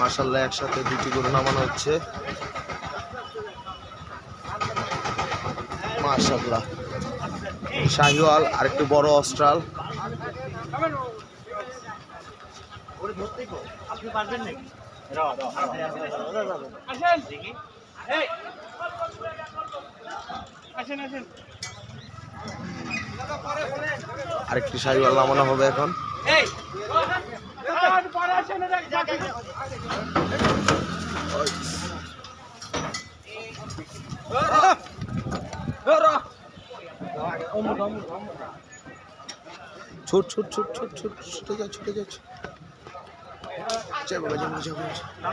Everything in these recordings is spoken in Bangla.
মার্শাল্লাহ একসাথে দুটি গরু নামানো হচ্ছে। মার্শাল্লাহ শাহিওয়াল আর একটু বড় অস্ট্রাল। আরেকটি শাহিওয়াল নামানো হবে এখন। ছুট ছুট ছুট ছুট ছুট ছুটে যা ছুটে যা যাব যাব যাব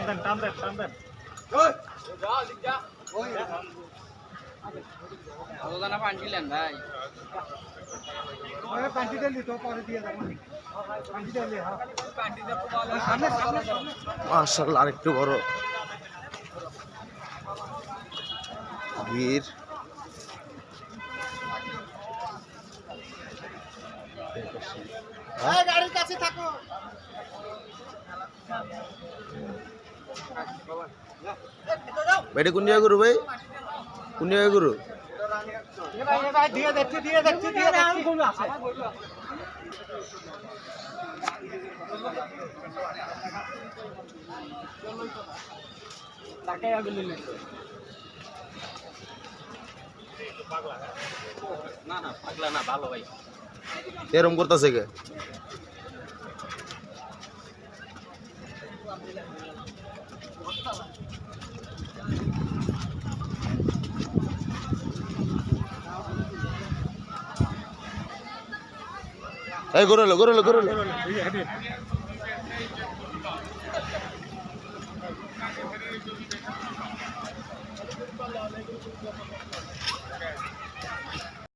আলোচনা পাঠিলেন ভাই মার্শাল্লাহ আরেকটু বড় কোন জায়গায় গরু ভাই কোন জায়গায় গরু দিয়ে দেখছি দিয়ে দেখছি দিয়ে দেখছি না না পাগলা না ভালো ভাই এরম করতেছে কে? এই গরুলো গরুলো গরুলো।